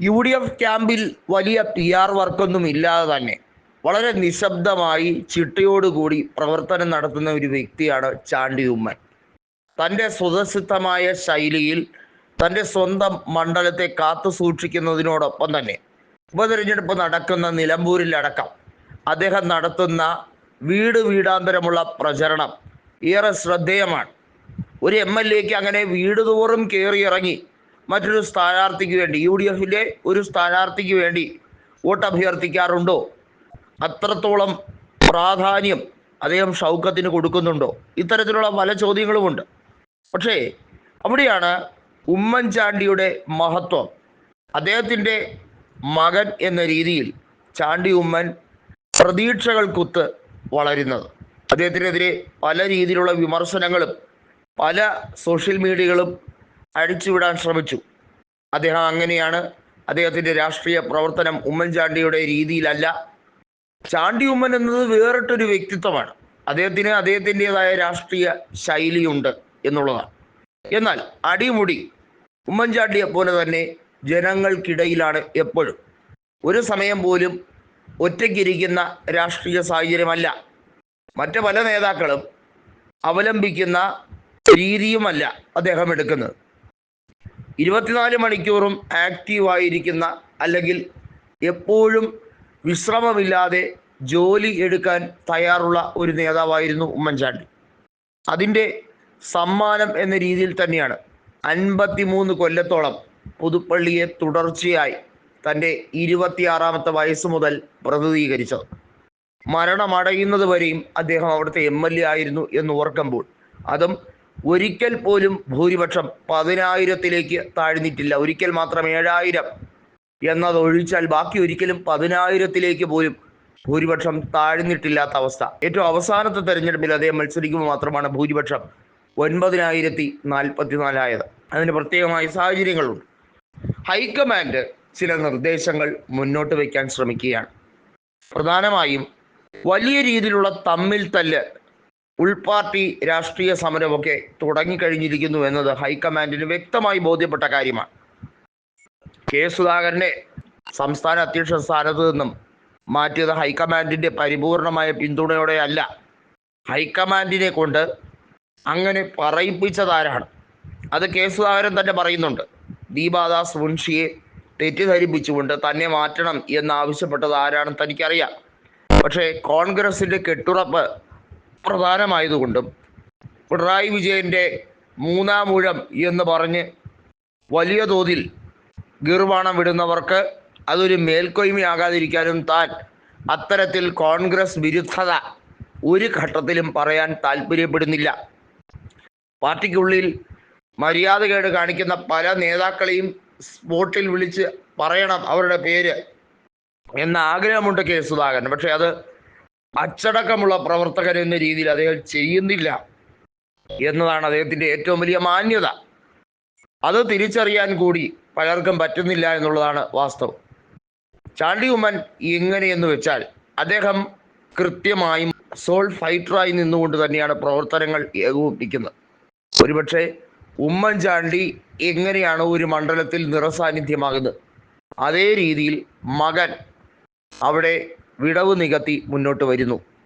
U D F ക്യാമ്പിൽ വലിയ P R വർക്കൊന്നും ഇല്ലാതെ തന്നെ വളരെ നിശബ്ദമായി ചിട്ടയോടുകൂടി പ്രവർത്തനം നടത്തുന്ന ഒരു വ്യക്തിയാണ് ചാണ്ടി ഉമ്മൻ. തന്റെ സ്വതസിദ്ധമായ ശൈലിയിൽ തന്റെ സ്വന്തം മണ്ഡലത്തെ കാത്തു സൂക്ഷിക്കുന്നതിനോടൊപ്പം തന്നെ ഉപതെരഞ്ഞെടുപ്പ് നടക്കുന്ന നിലമ്പൂരിലടക്കം അദ്ദേഹം നടത്തുന്ന വീട് വീടാന്തരമുള്ള പ്രചരണം ഏറെ ശ്രദ്ധേയമാണ്. ഒരു എം എൽ എക്ക് അങ്ങനെ വീട് തോറും കയറി ഇറങ്ങി മറ്റൊരു സ്ഥാനാർത്ഥിക്ക് വേണ്ടി യു ഡി എഫിലെ ഒരു സ്ഥാനാർത്ഥിക്ക് വേണ്ടി വോട്ട് അഭ്യർത്ഥിക്കാറുണ്ടോ അത്രത്തോളം പ്രാധാന്യം അദ്ദേഹം ഷൗക്കത്തിന് കൊടുക്കുന്നുണ്ടോ? ഇത്തരത്തിലുള്ള പല ചോദ്യങ്ങളുമുണ്ട്. പക്ഷേ അവിടെയാണ് ഉമ്മൻചാണ്ടിയുടെ മഹത്വം. അദ്ദേഹത്തിന്റെ മകൻ എന്ന രീതിയിൽ ചാണ്ടി ഉമ്മൻ പ്രതീക്ഷകൾക്കുത്ത് വളരുന്നത്. അദ്ദേഹത്തിനെതിരെ പല രീതിയിലുള്ള വിമർശനങ്ങളും പല സോഷ്യൽ മീഡിയകളും അഴിച്ചുവിടാൻ ശ്രമിച്ചു. അദ്ദേഹം അങ്ങനെയാണ് അദ്ദേഹത്തിന്റെ രാഷ്ട്രീയ പ്രവർത്തനം ഉമ്മൻചാണ്ടിയുടെ രീതിയിലല്ല. ചാണ്ടി ഉമ്മൻ എന്നത് വേറിട്ടൊരു വ്യക്തിത്വമാണ്. അദ്ദേഹത്തിന് അദ്ദേഹത്തിന്റെതായ രാഷ്ട്രീയ ശൈലിയുണ്ട് എന്നുള്ളതാണ്. എന്നാൽ അടിമുടി ഉമ്മൻചാണ്ടിയെ പോലെ തന്നെ ജനങ്ങൾക്കിടയിലാണ് എപ്പോഴും. ഒരു സമയം പോലും ഒറ്റയ്ക്കിരിക്കുന്ന രാഷ്ട്രീയ സാഹചര്യമല്ല. മറ്റു പല നേതാക്കളും അവലംബിക്കുന്ന രീതിയുമല്ല അദ്ദേഹം എടുക്കുന്നത്. ഇരുപത്തിനാല് മണിക്കൂറും ആക്റ്റീവായിരിക്കുന്ന അല്ലെങ്കിൽ എപ്പോഴും വിശ്രമമില്ലാതെ ജോലി എടുക്കാൻ തയ്യാറുള്ള ഒരു നേതാവായിരുന്നു ഉമ്മൻചാണ്ടി. അതിന്റെ സമ്മാനം എന്ന രീതിയിൽ തന്നെയാണ് അൻപത്തിമൂന്ന് കൊല്ലത്തോളം പുതുപ്പള്ളിയെ തുടർച്ചയായി തന്റെ ഇരുപത്തിയാറാമത്തെ വയസ്സ് മുതൽ പ്രതിനിധീകരിച്ചത്. മരണമടയുന്നത് വരെയും അദ്ദേഹം അവിടുത്തെ എം എൽ എ ആയിരുന്നു എന്ന് ഓർക്കുമ്പോൾ അതും ഒരിക്കൽ പോലും ഭൂരിപക്ഷം പതിനായിരത്തിലേക്ക് താഴ്ന്നിട്ടില്ല. ഒരിക്കൽ മാത്രം ഏഴായിരം എന്നതൊഴിച്ചാൽ ബാക്കി ഒരിക്കലും പതിനായിരത്തിലേക്ക് പോലും ഭൂരിപക്ഷം താഴ്ന്നിട്ടില്ലാത്ത അവസ്ഥ. ഏറ്റവും അവസാനത്തെ തെരഞ്ഞെടുപ്പിൽ അദ്ദേഹം മത്സരിക്കുമ്പോൾ മാത്രമാണ് ഭൂരിപക്ഷം ഒൻപതിനായിരത്തി നാൽപ്പത്തിനാലായത്. അതിന് പ്രത്യേകമായ സാഹചര്യങ്ങളുണ്ട്. ഹൈക്കമാൻഡ് ചില നിർദ്ദേശങ്ങൾ മുന്നോട്ട് വയ്ക്കാൻ ശ്രമിക്കുകയാണ്. പ്രധാനമായും വലിയ രീതിയിലുള്ള തമ്മിൽ തല്ല് ഉൾപാർട്ടി രാഷ്ട്രീയ സമരമൊക്കെ തുടങ്ങിക്കഴിഞ്ഞിരിക്കുന്നു എന്നത് ഹൈക്കമാൻഡിന് വ്യക്തമായി ബോധ്യപ്പെട്ട കാര്യമാണ്. കെ സുധാകരനെ സംസ്ഥാന അധ്യക്ഷ സ്ഥാനത്ത് നിന്നും മാറ്റിയത് ഹൈക്കമാൻഡിന്റെ പരിപൂർണമായ പിന്തുണയോടെയല്ല. ഹൈക്കമാൻഡിനെ കൊണ്ട് അങ്ങനെ പറയിപ്പിച്ചതാരാണ്? അത് കെ സുധാകരൻ തന്നെ പറയുന്നുണ്ട്. ദീപാദാസ് മുൻഷിയെ തെറ്റിദ്ധരിപ്പിച്ചുകൊണ്ട് തന്നെ മാറ്റണം എന്നാവശ്യപ്പെട്ടത് ആരാണെന്ന് തനിക്കറിയാം. പക്ഷേ കോൺഗ്രസിന്റെ കെട്ടുറപ്പ് പ്രധാനമായതുകൊണ്ടും പിണറായി വിജയന്റെ മൂന്നാം ഊഴം എന്ന് പറഞ്ഞ് വലിയ തോതിൽ ഗീർവാണം വിടുന്നവർക്ക് അതൊരു മേൽക്കൊയ്മയാകാതിരിക്കാനും താൻ അത്തരത്തിൽ കോൺഗ്രസ് വിരുദ്ധത ഒരു ഘട്ടത്തിലും പറയാൻ താല്പര്യപ്പെടുന്നില്ല പാർട്ടിക്കുള്ളിൽ മര്യാദകേട് കാണിക്കുന്ന പല നേതാക്കളെയും സ്പോട്ടിൽ വിളിച്ച് പറയണം അവരുടെ പേര് എന്ന ആഗ്രഹമുണ്ട് കെ സുധാകരൻ. പക്ഷെ അത് അച്ചടക്കമുള്ള പ്രവർത്തകൻ എന്ന രീതിയിൽ അദ്ദേഹം ചെയ്യുന്നില്ല എന്നതാണ് അദ്ദേഹത്തിന്റെ ഏറ്റവും വലിയ മാന്യത. അത് തിരിച്ചറിയാൻ കൂടി പലർക്കും പറ്റുന്നില്ല എന്നുള്ളതാണ് വാസ്തവം. ചാണ്ടി ഉമ്മൻ എങ്ങനെയെന്ന് വെച്ചാൽ അദ്ദേഹം കൃത്യമായും സോൾ ഫൈറ്ററായി നിന്നുകൊണ്ട് തന്നെയാണ് പ്രവർത്തനങ്ങൾ ഏകോപിപ്പിക്കുന്നത്. ഒരുപക്ഷെ ഉമ്മൻചാണ്ടി എങ്ങനെയാണ് ഒരു മണ്ഡലത്തിൽ നിറസാന്നിധ്യമാകുന്നത്? അതേ രീതിയിൽ മകൻ അവിടെ വിടവ് നികത്തി മുന്നോട്ട് വരുന്നു.